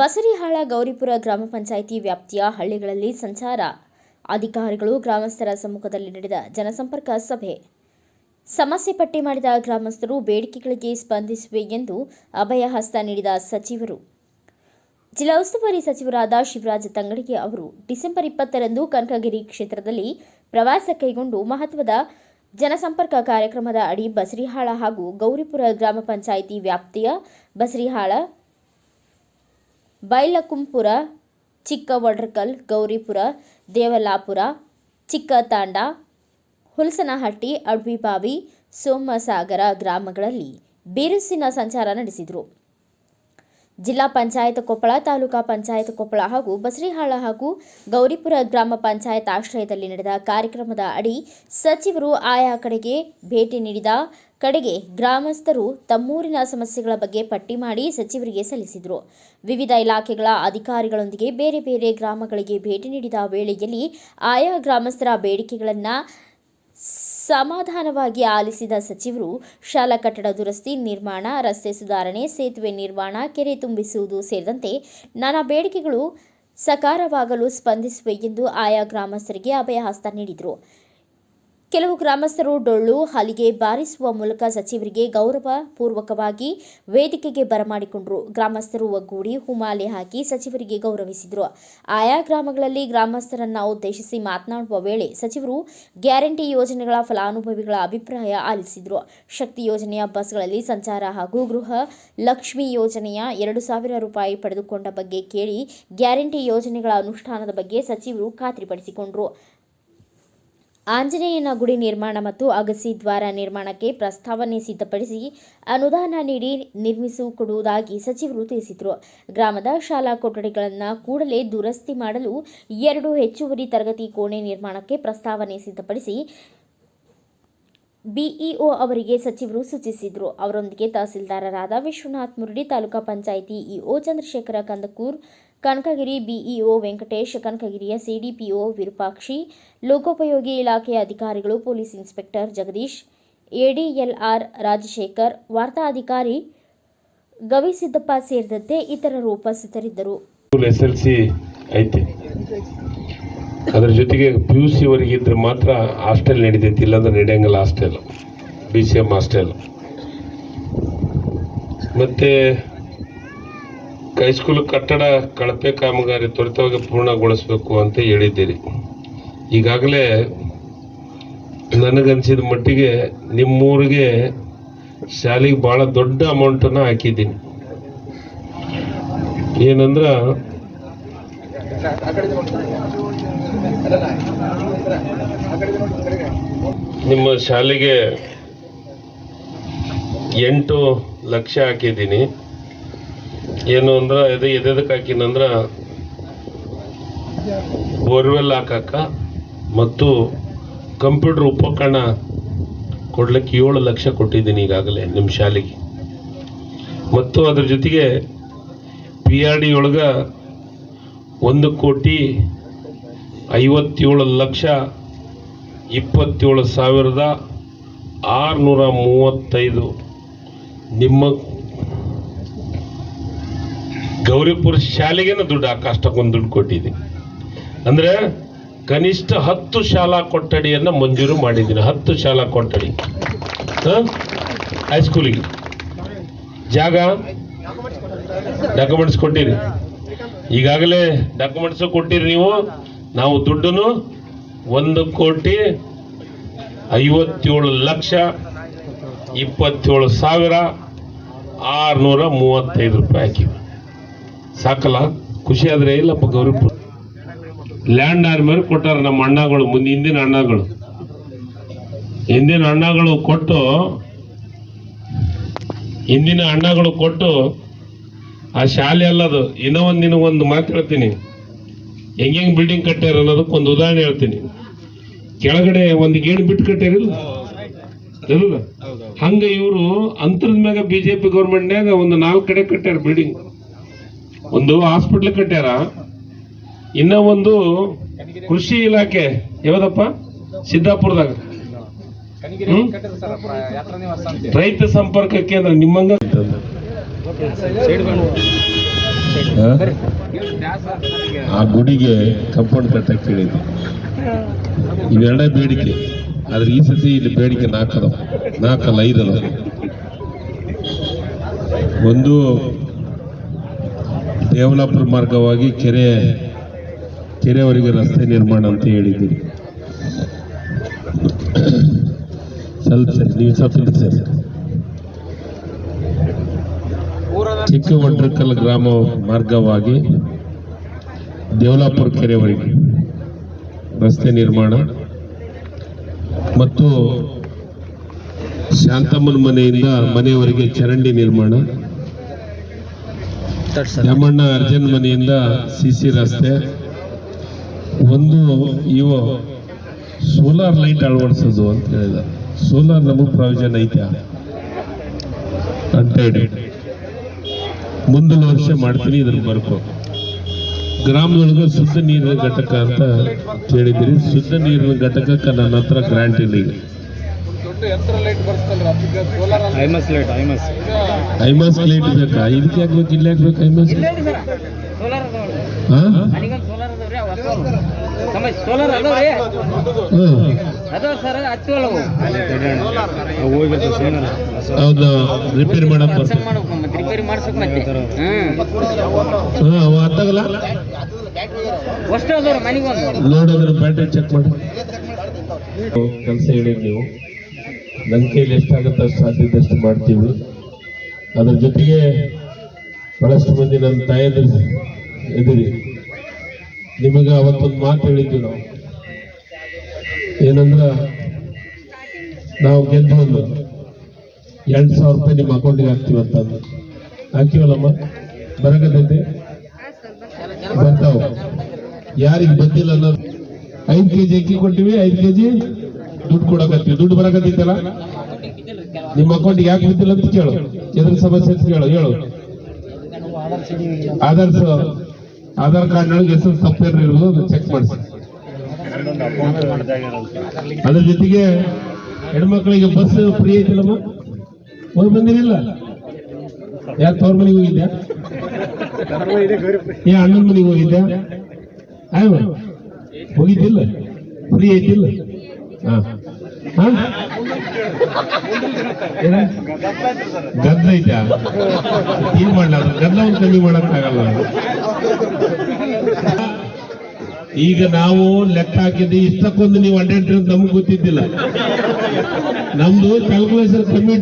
ಬಸರಿಹಾಳ ಗೌರಿಪುರ ಗ್ರಾಮ ಪಂಚಾಯಿತಿ ವ್ಯಾಪ್ತಿಯ ಹಳ್ಳಿಗಳಲ್ಲಿ ಸಂಚಾರ. ಅಧಿಕಾರಿಗಳು ಗ್ರಾಮಸ್ಥರ ಸಮ್ಮುಖದಲ್ಲಿ ನಡೆದ ಜನಸಂಪರ್ಕ ಸಭೆ. ಸಮಸ್ಯೆ ಪಟ್ಟಿ ಮಾಡಿದ ಗ್ರಾಮಸ್ಥರು ಬೇಡಿಕೆಗಳಿಗೆ ಸ್ಪಂದಿಸುವೆ ಎಂದು ಅಭಯ ಹಸ್ತ ನೀಡಿದ ಸಚಿವರು. ಜಿಲ್ಲಾ ಉಸ್ತುವಾರಿ ಸಚಿವರಾದ ಶಿವರಾಜ ತಂಗಡಿಗೆ ಅವರು ಡಿಸೆಂಬರ್ ಇಪ್ಪತ್ತರಂದು ಕನಕಗಿರಿ ಕ್ಷೇತ್ರದಲ್ಲಿ ಪ್ರವಾಸ ಕೈಗೊಂಡು ಮಹತ್ವದ ಜನಸಂಪರ್ಕ ಕಾರ್ಯಕ್ರಮದ ಅಡಿ ಬಸರಿಹಾಳ ಹಾಗೂ ಗೌರಿಪುರ ಗ್ರಾಮ ಪಂಚಾಯಿತಿ ವ್ಯಾಪ್ತಿಯ ಬಸರಿಹಾಳ ಬೈಲಕುಂಪುರ ಚಿಕ್ಕ ವಡ್ರಕಲ್ ಗೌರಿಪುರ ದೇವಲಾಪುರ ಚಿಕ್ಕ ತಾಂಡ ಹುಲಸನಹಟ್ಟಿ ಅಡ್ವಿಬಾವಿ ಸೋಮಸಾಗರ ಗ್ರಾಮಗಳಲ್ಲಿ ಬಿರುಸಿನ ಸಂಚಾರ ನಡೆಸಿದರು. ಜಿಲ್ಲಾ ಪಂಚಾಯತ್ ಕೊಪ್ಪಳ, ತಾಲೂಕಾ ಪಂಚಾಯತ್ ಕೊಪ್ಪಳ ಹಾಗೂ ಬಸರಿಹಾಳ ಹಾಗೂ ಗೌರಿಪುರ ಗ್ರಾಮ ಪಂಚಾಯತ್ ಆಶ್ರಯದಲ್ಲಿ ನಡೆದ ಕಾರ್ಯಕ್ರಮದ ಅಡಿ ಸಚಿವರು ಆಯಾ ಕಡೆಗೆ ಭೇಟಿ ನೀಡಿದ ಕಡೆಗೆ ಗ್ರಾಮಸ್ಥರು ತಮ್ಮೂರಿನ ಸಮಸ್ಯೆಗಳ ಬಗ್ಗೆ ಪಟ್ಟಿ ಮಾಡಿ ಸಚಿವರಿಗೆ ಸಲ್ಲಿಸಿದರು. ವಿವಿಧ ಇಲಾಖೆಗಳ ಅಧಿಕಾರಿಗಳೊಂದಿಗೆ ಬೇರೆ ಬೇರೆ ಗ್ರಾಮಗಳಿಗೆ ಭೇಟಿ ನೀಡಿದ ವೇಳೆಯಲ್ಲಿ ಆಯಾ ಗ್ರಾಮಸ್ಥರ ಬೇಡಿಕೆಗಳನ್ನು ಸಮಾಧಾನವಾಗಿ ಆಲಿಸಿದ ಸಚಿವರು, ಶಾಲಾ ಕಟ್ಟಡ ದುರಸ್ತಿ, ನಿರ್ಮಾಣ, ರಸ್ತೆ ಸುಧಾರಣೆ, ಸೇತುವೆ ನಿರ್ಮಾಣ, ಕೆರೆ ತುಂಬಿಸುವುದು ಸೇರಿದಂತೆ ನಾನಾ ಬೇಡಿಕೆಗಳು ಸಕಾರವಾಗಲು ಸ್ಪಂದಿಸುವೆ ಎಂದು ಆಯಾ ಗ್ರಾಮಸ್ಥರಿಗೆ ಅಭಯ ಹಸ್ತ ನೀಡಿದರು. ಕೆಲವು ಗ್ರಾಮಸ್ಥರು ಡೊಳ್ಳು, ಹಾಲಿಗೆ ಬಾರಿಸುವ ಮೂಲಕ ಸಚಿವರಿಗೆ ಗೌರವ ಪೂರ್ವಕವಾಗಿ ವೇದಿಕೆಗೆ ಬರಮಾಡಿಕೊಂಡರು. ಗ್ರಾಮಸ್ಥರು ಒಗ್ಗೂಡಿ ಹುಮಾಲೆ ಹಾಕಿ ಸಚಿವರಿಗೆ ಗೌರವಿಸಿದರು. ಆಯಾ ಗ್ರಾಮಗಳಲ್ಲಿ ಗ್ರಾಮಸ್ಥರನ್ನ ಉದ್ದೇಶಿಸಿ ಮಾತನಾಡುವ ವೇಳೆ ಸಚಿವರು ಗ್ಯಾರಂಟಿ ಯೋಜನೆಗಳ ಫಲಾನುಭವಿಗಳ ಅಭಿಪ್ರಾಯ ಆಲಿಸಿದರು. ಶಕ್ತಿ ಯೋಜನೆಯ ಬಸ್ಗಳಲ್ಲಿ ಸಂಚಾರ ಹಾಗೂ ಗೃಹ ಲಕ್ಷ್ಮಿ ಯೋಜನೆಯ ಎರಡು ಸಾವಿರ ರೂಪಾಯಿ ಪಡೆದುಕೊಂಡ ಬಗ್ಗೆ ಕೇಳಿ ಗ್ಯಾರಂಟಿ ಯೋಜನೆಗಳ ಅನುಷ್ಠಾನದ ಬಗ್ಗೆ ಸಚಿವರು ಖಾತ್ರಿಪಡಿಸಿಕೊಂಡರು. ಆಂಜನೇಯನ ಗುಡಿ ನಿರ್ಮಾಣ ಮತ್ತು ಅಗಸಿ ದ್ವಾರ ನಿರ್ಮಾಣಕ್ಕೆ ಪ್ರಸ್ತಾವನೆ ಸಿದ್ಧಪಡಿಸಿ ಅನುದಾನ ನೀಡಿ ನಿರ್ಮಿಸಿಕೊಡುವುದಾಗಿ ಸಚಿವರು ತಿಳಿಸಿದರು. ಗ್ರಾಮದ ಶಾಲಾ ಕೊಠಡಿಗಳನ್ನು ಕೂಡಲೇ ದುರಸ್ತಿ ಮಾಡಲು ಎರಡು ಹೆಚ್ಚುವರಿ ತರಗತಿ ಕೋಣೆ ನಿರ್ಮಾಣಕ್ಕೆ ಪ್ರಸ್ತಾವನೆ ಸಿದ್ಧಪಡಿಸಿ ಬಿಇಒ ಅವರಿಗೆ ಸಚಿವರು ಸೂಚಿಸಿದರು. ಅವರೊಂದಿಗೆ ತಹಸೀಲ್ದಾರರಾದ ವಿಶ್ವನಾಥ್ ಮುರಡಿ ತಾಲೂಕಾ ಪಂಚಾಯಿತಿ ಇಒ ಚಂದ್ರಶೇಖರ ಕಂದಕೂರ್ ಕನಕಗಿರಿ ಬಿಇಒ ವೆಂಕಟೇಶ್, ಕನಕಗಿರಿಯ ಸಿಡಿಪಿಒ ವಿರೂಪಾಕ್ಷಿ, ಲೋಕೋಪಯೋಗಿ ಇಲಾಖೆಯ ಅಧಿಕಾರಿಗಳು, police inspector Jagadish, ADLR Rajashekhar, ವಾರ್ತಾ ಅಧಿಕಾರಿ ಗವಿಸಿದ್ದಪ್ಪ ಸೇರಿದಂತೆ ಇತರರು ಉಪಸ್ಥಿತರಿದ್ದರು. ಅದರ ಜೊತೆಗೆ ಪಿ ಯು ಸಿ ವರೆಗಿದ್ರೆ ಮಾತ್ರ ಹಾಸ್ಟೆಲ್ ನಡೀತೈತಿ, ಇಲ್ಲಾಂದ್ರೆ ನಡೆಯಂಗಿಲ್ಲ hostel B C M hostel ಮತ್ತೆ ಹೈಸ್ಕೂಲ್ ಕಟ್ಟಡ ಕಳಪೆ ಕಾಮಗಾರಿ ತ್ವರಿತವಾಗಿ ಪೂರ್ಣಗೊಳಿಸಬೇಕು ಅಂತ ಹೇಳಿದ್ದೀರಿ. ಈಗಾಗಲೇ ನನಗನ್ಸಿದ ಮಟ್ಟಿಗೆ ನಿಮ್ಮೂರಿಗೆ ಶಾಲೆಗೆ ಭಾಳ ದೊಡ್ಡ ಅಮೌಂಟನ್ನು ಹಾಕಿದ್ದೀನಿ. ಏನಂದ್ರೆ ನಿಮ್ಮ ಶಾಲೆಗೆ ಎಂಟು ಲಕ್ಷ ಹಾಕಿದ್ದೀನಿ. ಏನು ಅಂದ್ರೆ, ಎದೆ, ಎದೆದಕ್ಕೆ ಹಾಕಿನಂದ್ರೆ ಬೋರ್ವೆಲ್ ಹಾಕಕ್ಕ ಮತ್ತು ಕಂಪ್ಯೂಟರ್ ಉಪಕರಣ ಕೊಡ್ಲಿಕ್ಕೆ ಏಳು ಲಕ್ಷ ಕೊಟ್ಟಿದ್ದೀನಿ ಈಗಾಗಲೇ ನಿಮ್ಮ ಶಾಲೆಗೆ. ಮತ್ತು ಅದ್ರ ಜೊತೆಗೆ ಪಿ ಆರ್ ಡಿ ಒಳಗೆ ಒಂದು ಕೋಟಿ ಐವತ್ತೇಳು ಲಕ್ಷ ಇಪ್ಪತ್ತೇಳು ಸಾವಿರದ ಆರುನೂರ ಮೂವತ್ತೈದು ನಿಮ್ಮ ಗೌರಿಪುರ ಶಾಲೆಗೇನು ದುಡ್ಡು ಆ ಅಷ್ಟಕ್ಕೊಂದು ದುಡ್ಡು ಕೊಟ್ಟಿದೆ ಅಂದ್ರೆ ಕನಿಷ್ಠ ಹತ್ತು ಶಾಲಾ ಕೊಠಡಿಯನ್ನು ಮಂಜೂರು ಮಾಡಿದ್ದೀನಿ. ಹತ್ತು ಶಾಲಾ ಕೊಠಡಿ. ಹೈಸ್ಕೂಲಿಗೆ ಜಾಗ? ಡಾಕ್ಯುಮೆಂಟ್ಸ್ ಕೊಟ್ಟಿರಿ. ಈಗಾಗಲೇ ಡಾಕ್ಯುಮೆಂಟ್ಸ್ ಕೊಟ್ಟಿರಿ ನೀವು. ನಾವು ದುಡ್ಡನ್ನು ಒಂದು ಕೋಟಿ ಐವತ್ತೇಳು ಲಕ್ಷ ಇಪ್ಪತ್ತೇಳು ಸಾವಿರ ಆರುನೂರ ಮೂವತ್ತೈದು ರೂಪಾಯಿ ಹಾಕಿವಿ. ಸಾಕಲ್ಲ? ಖುಷಿ ಆದರೆ ಇಲ್ಲಪ್ಪ ಗೌರಿಪುರ ಲ್ಯಾಂಡ್ ಆದ್ಮೇಲೆ ಕೊಟ್ಟಾರೆ ನಮ್ಮ ಅಣ್ಣಗಳು, ಮುಂದೆ ಹಿಂದಿನ ಅಣ್ಣಗಳು. ಹಿಂದಿನ ಅಣ್ಣಗಳು ಕೊಟ್ಟು, ಹಿಂದಿನ ಅಣ್ಣಗಳು ಕೊಟ್ಟು, ಆ ಶಾಲೆ ಅಲ್ಲದು ಇನ್ನೂ ಒಂದು ನಿನಗೊಂದು ಮಾತು ಹೇಳ್ತೀನಿ. ಹೆಂಗೆ ಬಿಲ್ಡಿಂಗ್ ಕಟ್ಟ್ಯಾರ ಅನ್ನೋದಕ್ಕೆ ಒಂದು ಉದಾಹರಣೆ ಹೇಳ್ತೀನಿ. ಕೆಳಗಡೆ ಒಂದು ಗೇಣು ಬಿಟ್ಟು ಕಟ್ಟ್ಯಾರಿಲ್ಲ ಹಂಗ ಇವರು ಅಂತರದ ಮ್ಯಾಗ ಬಿಜೆಪಿ ಗೌರ್ಮೆಂಟ್ನಾಗ ಒಂದು ನಾಲ್ಕು ಕಡೆ ಕಟ್ಟ್ಯಾರ ಬಿಲ್ಡಿಂಗ್ ಒಂದು ಹಾಸ್ಪಿಟ್ಲ್ ಕಟ್ಟ್ಯಾರ. ಇನ್ನ ಒಂದು ಕೃಷಿ ಇಲಾಖೆ ಯಾವ್ದಪ್ಪ? ಸಿದ್ದಾಪುರದಾಗ? ರೈತ ಸಂಪರ್ಕ ಕೇಂದ್ರ ನಿಮ್ಮಂಗ? ಆ? ಆ ಗುಡಿಗೆ ಕಂಪೌಂಡ್ ಕಟ್ಟಕ್ಕೆ ಹೇಳಿದ್ದೆ ಇವೆರಡೇ ಬೇಡಿಕೆ. ಆದ್ರೆ ಈ ಸತಿ ಇಲ್ಲಿ ಬೇಡಿಕೆ ನಾಲ್ಕದ ನಾಲ್ಕಲ್ಲ ಐದಲ್ಲ. ಒಂದು ದೇವಲಾಪುರ ಮಾರ್ಗವಾಗಿ ಕೆರೆ ಕೆರೆವರೆಗೆ ರಸ್ತೆ ನಿರ್ಮಾಣ ಅಂತ ಹೇಳಿದ್ದೀರಿ ಸ್ವಲ್ಪ ಸರಿ, ನೀವು ಸ್ವಲ್ಪ ಸರ್ ಸರಿ. ಚಿಕ್ಕ ವಡ್ರಕಲ್ ಗ್ರಾಮ ಮಾರ್ಗವಾಗಿ ದೇವಲಾಪುರ ಕೆರೆವರೆಗೆ ರಸ್ತೆ ನಿರ್ಮಾಣ ಮತ್ತು ಶಾಂತಮ್ಮನ ಮನೆಯಿಂದ ಮನೆಯವರೆಗೆ ಚರಂಡಿ ನಿರ್ಮಾಣ. ಯಮಣ್ಣ ಅರ್ಜನ್ ಮನೆಯಿಂದ ಸಿ ಸಿ ರಸ್ತೆ. ಒಂದು ಇವು ಸೋಲಾರ್ ಲೈಟ್ ಅಳವಡಿಸೋದು ಅಂತ ಹೇಳಿದ ಸೋಲಾರ್ ನಮಗೆ ಪ್ರಯೋಜನ ಐತೆ ಅಂತ ಹೇಳಿ. ಮುಂದಿನ ವರ್ಷ ಮಾಡ್ತೀನಿ ಇದ್ರ ಬರ್ಕೋ. ಗ್ರಾಮದೊಳಗೆ ಶುದ್ಧ ನೀರಿನ ಘಟಕ ಅಂತ ಕೇಳಿದಿರಿ ಶುದ್ಧ ನೀರಿನ ಘಟಕಕ್ಕೆ ನನ್ನ ಹತ್ರ ಗ್ರಾಂಟ್ ಇಲ್ಲ high mast light high mast. High mast light ಬೇಕಾ? ಇದಕ್ಕೆ ಯಾಕೆ ಬೇಕು? ಇಲ್ಲಿ ಯಾಕೆ ಬೇಕು ಐಮಾಸ್? ಹೌದು ರಿಪೇರಿ ಮಾಡಕ್ ರಿಪೇರಿ ಮಾಡ್ಸಕ್ ಮತ್ತೆ. ಹ್ಮ್. ಅತ್ತಾಗಲ್ಲ ಬ್ಯಾಟ್ರಿ ಚೆಕ್ ಮಾಡಿ. ಕೆಲಸ ಹೇಳಿದ್ ನೀವು. ನನ್ನ ಕೈಲಿ ಎಷ್ಟಾಗುತ್ತೆ ಅಷ್ಟು ಸಾಧ್ಯದಷ್ಟು ಮಾಡ್ತೀವಿ. ಅದ್ರ ಜೊತೆಗೆ ಬಹಳಷ್ಟು ಮಂದಿ ನನ್ನ ತಾಯಂದ್ರ ಎದುರಿ ನಿಮಗೆ ಅವತ್ತೊಂದು ಮಾತು ಹೇಳಿದ್ವಿ ನಾವು. ಏನಂದ್ರ, ನಾವು ಗೆದ್ದು ಒಂದು ಎಂಟು ಸಾವಿರ ರೂಪಾಯಿ ನಿಮ್ಮ ಅಕೌಂಟಿಗೆ ಹಾಕ್ತೀವಿ ಅಂತಂದು ಹಾಕಿವಲ್ಲಮ್ಮ ಬರಗದಂತೆ ಬರ್ತಾವ. ಯಾರಿಗೆ ಬಂದಿಲ್ಲ ಅನ್ನೋದು ಐದು ಕೆಜಿ ಅಕ್ಕಿ ಕೊಟ್ಟಿವಿ, ಐದು ಕೆಜಿ ದುಡ್ಡು ಕೊಡಕತ್ತೀವಿ. ದುಡ್ಡು ಬರಕತ್ತಿತ್ತಲ್ಲ ನಿಮ್ಮ ಅಕೌಂಟ್ ಯಾಕೆ ಬಿದ್ದಿಲ್ಲ ಅಂತ ಕೇಳು. ಎದ್ರ ಸಮಸ್ಯೆ ಅಂತ ಕೇಳು, ಹೇಳು. ಆಧಾರ್ ಆಧಾರ್ ಕಾರ್ಡ್ ನೊಳಗೆ ಹೆಸರು ತಪ್ಪೇನು ಇರ್ಬೋದು ಅದು ಚೆಕ್ ಮಾಡಿಸಿ. ಅದ್ರ ಜೊತೆಗೆ ಹೆಣ್ಮಕ್ಳಿಗೆ ಬಸ್ ಫ್ರೀ ಐತಿಲ್ಲಮ್ಮ ಹೋಗಿ ಬಂದಿರಲಿಲ್ಲ ಯಾಕೆ ತವ್ರ ಮನೆಗೆ ಹೋಗಿದ್ದೆ ಏ, ಅಣ್ಣನ ಮನೆಗೆ ಹೋಗಿದ್ದೆ ಹೋಗಿದ್ದಿಲ್ಲ? ಫ್ರೀ ಐತಿಲ್ಲ? ಹಾ? ಗದ್ಲ ಐತಾ ಏನ್ ಮಾಡ್ಲ ಅದು? ಗದ್ಲ ಒಂದು ಕಮ್ಮಿ ಮಾಡಕ್ಕಾಗಲ್ಲ. ಈಗ ನಾವು ಲೆಕ್ಕ ಹಾಕಿದ್ವಿ ಇಷ್ಟಕ್ಕೊಂದು ನೀವು ಅಡ್ಡಾಡ್ರಿ ಅಂತ ನಮ್ಗೆ ಗೊತ್ತಿದ್ದಿಲ್ಲ. ನಮ್ದು ಕ್ಯಾಲ್ಕುಲೇಷನ್ ಕಮ್ಮಿ